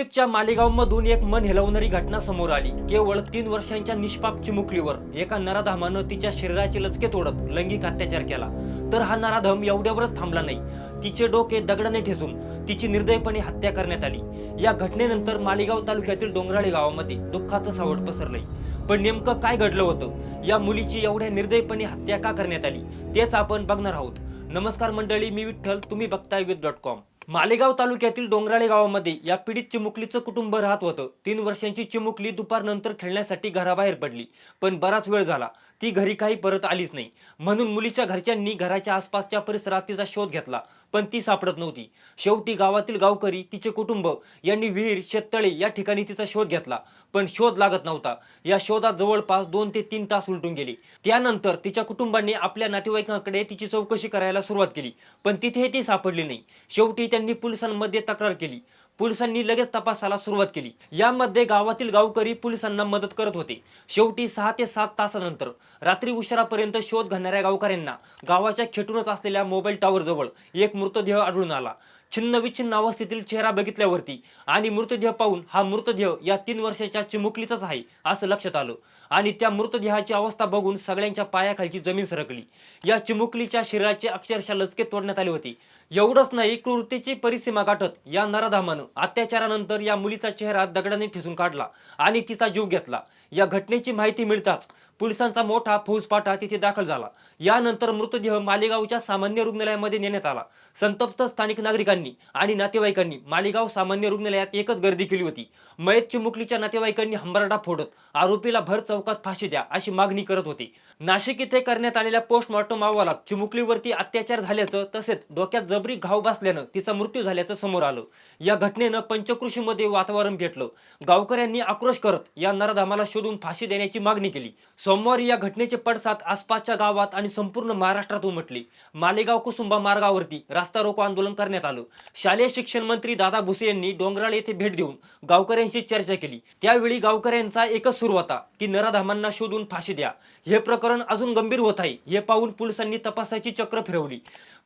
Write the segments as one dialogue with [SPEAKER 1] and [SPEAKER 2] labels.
[SPEAKER 1] नाशिकच्या मालेगावमधून एक मन हेलवणारी घटना समोर आली. केवळ तीन वर्षांच्या निष्पाप चिमुकलीवर. एका नराधामानं तिच्या शरीराचे लचके तोडत लैंगिक अत्याचार केला. तर हा नराधम एवढ्यावरच थांबला नाही. तिचे डोके दगडाने ठेचून तिची निर्दयपणे हत्या करण्यात आली. या घटनेनंतर मालेगाव तालुक्यातील डोंगराळे गावामध्ये दुःखाचं सावट पसरलंय. पण नेमकं काय घडलं होतं? या मुलीची एवढ्या निर्दयपणे हत्या का करण्यात आली? तेच आपण बघणार आहोत. नमस्कार मंडळी मी विठ्ठल. तुम्ही बघताय विथ डॉट कॉम. मालेगाव तालुक्यातील डोंगराळे गावामध्ये या पीडित चिमुकलीचं कुटुंब राहत होतं. तीन वर्षांची चिमुकली दुपारनंतर खेळण्यासाठी घराबाहेर पडली. पण बराच वेळ झाला. ती घरी काही परत आलीच नाही. म्हणून मुलीच्या घरच्यांनी घराच्या आसपासच्या परिसरात तिचा शोध घेतला. पण ती सापडत नव्हती. शेवटी गावातील गावकरी तिचे कुटुंब यांनी विहीर शेततळे या ठिकाणी तिचा शोध घेतला. पण शोध लागत नव्हता. या शोधात जवळपास दोन ते तीन तास उलटून गेले. त्यानंतर तिच्या कुटुंबाने आपल्या नातेवाईकांकडे तिची चौकशी करायला सुरुवात केली. पण तिथे ती सापडली नाही. शेवटी त्यांनी पोलिसांमध्ये तक्रार केली. पोलिसांनी लगेच तपासाला सुरुवात केली. यामध्ये गावातील गावकरी पोलिसांना मदत करत होते. शेवटी सहा ते सात तासानंतर रात्री उशिरापर्यंत शोध घालणाऱ्या गावकऱ्यांना गावाच्या खेटूनच असलेल्या मोबाईल टॉवर जवळ एक मृतदेह आढळून आला. छिन्न विछिन्न अवस्थेतील चेहरा बघितल्यावरती आणि मृतदेह पाहून हा मृतदेह या तीन वर्षाच्या चिमुकलीचाच आहे असं लक्षात आलं. आणि त्या मृतदेहाची अवस्था बघून सगळ्यांच्या पायाखालची जमीन सरकली. या चिमुकलीच्या शरीराचे अक्षरशः लचके तोडण्यात आले होते. एवढंच नाही कृतीची परिसीमा गाठत या नराधामानं अत्याचारानंतर या मुलीचा चेहरा दगडाने ठिसून काढला आणि तिचा जीव घेतला. या घटनेची माहिती मिळताच पोलिसांचा मोठा फौजपाठा तिथे दाखल झाला. यानंतर मृतदेह मालेगावच्या सामान्य रुग्णालयामध्ये नेण्यात आला. संतप्त स्थानिक नागरिकांनी आणि नातेवाईकांनी मालेगाव सामान्य रुग्णालयात एकच गर्दी केली होती. मयत चिमुकलीच्या नातेवाईकांनी हंबरडा फोडत आरोपीला भर चौकात फाशी द्या अशी मागणी करत होती. नाशिक इथे करण्यात आलेल्या पोस्टमॉर्टम अहवालात चिमुकलीवरती अत्याचार झाल्याचं तसेच डोक्यात जबरी घाव बसल्यानं तिचा मृत्यू झाल्याचं समोर आलं. या घटनेनं पंचकृषीमध्ये वातावरण पेटलं गावकऱ्यांनी आक्रोश करत या नरधामाला शोधून फाशी देण्याची मागणी केली. सोमवारी या घटनेचे पडसाद आसपासच्या गावात आणि संपूर्ण महाराष्ट्रात उमटले. मालेगाव कुसुंबा मार्गावरती रास्ता रोको आंदोलन करण्यात आलं. शालेय शिक्षण मंत्री दादा भुसे यांनी डोंगराळ येथे भेट देऊन गावकऱ्यांशी चर्चा केली. त्यावेळी गावकऱ्यांचा एकच सुरू होता की नराधामांना शोधून फाशी द्या. हे प्रकरण अजून गंभीर होत आहे हे पाहून पोलिसांनी तपासाची चक्र फिरवली.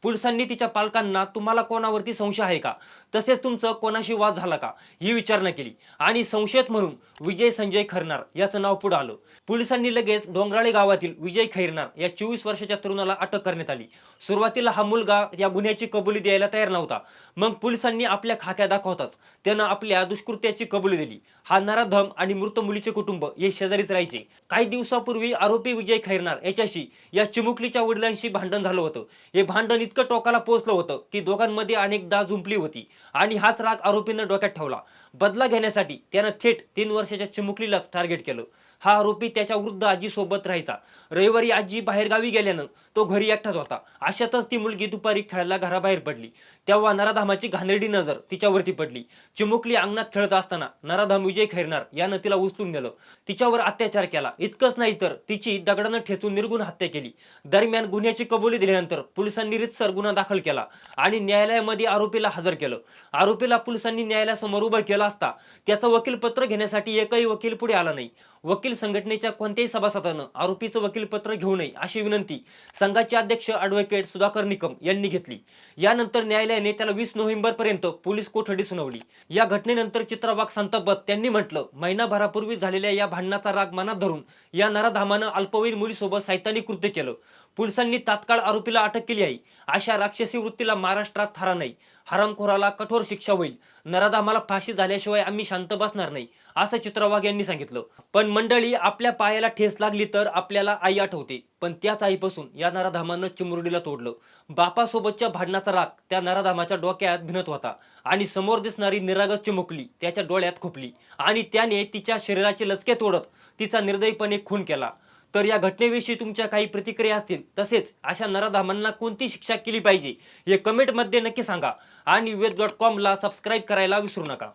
[SPEAKER 1] पोलिसांनी तिच्या पालकांना तुम्हाला कोणावरती संशय आहे का? तसेच तुमचं कोणाशी वाद झाला का? ही विचारणा केली. आणि संशयित म्हणून विजय संजय खरनार याचं नाव पुढे आलं. पोलिसांनी लगेच डोंगराळे गावातील विजय खैरनार या चोवीस वर्षाच्या तरुणाला अटक करण्यात आली. सुरुवातीला हा मुलगा या गुन्ह्याची कबुली द्यायला तयार नव्हता. मग पोलिसांनी आपल्या खाक्या दाखवताच त्यानं आपल्या दुष्कृत्याची कबुली दिली. हा नराधम आणि मृत मुलीचे कुटुंब हे शेजारीच राहायचे. काही दिवसापूर्वी आरोपी विजय खैरनार याच्याशी या चिमुकलीच्या वडिलांशी भांडण झालं होतं. हे भांडण इतकं टोकाला पोहोचलं होतं की दोघांमध्ये अनेकदा झुंपली होती आणि हाच राग आरोपीनं डोक्यात ठेवला. बदला घेण्यासाठी त्यानं थेट तीन वर्षाच्या चिमुकलीलाच टार्गेट केलं. हा आरोपी त्याच्या वृद्ध आजीसोबत राहायचा. रविवारी आजी बाहेरगावी गेल्यानं तो घरी एकटाच होता. अशातच ती मुलगी दुपारी खेळायला घराबाहेर पडली. तेव्हा नराधामाची घाणेरडी नजर तिच्यावरती पडली. चिमुकली अंगणात खेळत असताना नराधाम विजय खैरणार यानं तिला उचलून नेलं. तिच्यावर अत्याचार केला. इतकंच नाही तर तिची दगडानं ठेचून निर्गुण हत्या केली. दरम्यान गुन्ह्याची कबुली दिल्यानंतर पोलिसांनी रितसर गुन्हा दाखल केला आणि न्यायालयामध्ये आरोपीला हजर केलं. आरोपीला पोलिसांनी न्यायालयासमोर उभं केलं असता त्याचं वकीलपत्र घेण्यासाठी एकही वकील पुढे आला नाही. वकील संघटनेच्या कोणत्याही सभासदानं आरोपीचं वकीलपत्र घेऊ नये अशी विनंती संघाचे अध्यक्ष अॅडव्होकेट सुधाकर निकम यांनी घेतली. यानंतर न्यायालयाने त्याला वीस नोव्हेंबर पर्यंत पोलीस कोठडी सुनावली. या घटनेनंतर चित्रवाग संतपत त्यांनी म्हटलं महिनाभरापूर्वी झालेल्या या भांडणाचा राग मनात धरून या नराधामानं अल्पवयीन मुलीसोबत सैतानी कृत्य केलं. पोलिसांनी तात्काळ आरोपीला अटक केली आहे. अशा राक्षसी वृत्तीला महाराष्ट्रात थारा नाही. हरामखोराला कठोर शिक्षा होईल. नराधामाला फाशी झाल्याशिवाय आम्ही शांत बसणार नाही असं चित्रवाघ यांनी सांगितलं. पण मंडळी आपल्या पायाला ठेस लागली तर आपल्याला आई आठवते. पण त्याच आईपासून या नराधामानं चिमुरडीला तोडलं. बापासोबतच्या भांडणाचा राग त्या नराधामाच्या डोक्यात भिनत होता. आणि समोर दिसणारी निरागस चिमुकली त्याच्या डोळ्यात खुपली. आणि त्याने तिच्या शरीराचे लचके तोडत तिचा निर्दयीपणे खून केला. तर या घटनेविषयी तुमच्या काही प्रतिक्रिया असतील. तसेच अशा नराधामांना कोणती शिक्षा केली पाहिजे? हे कमेंटमध्ये नक्की सांगा. आणि वेद डॉट कॉमला सबस्क्राईब करायला विसरू नका.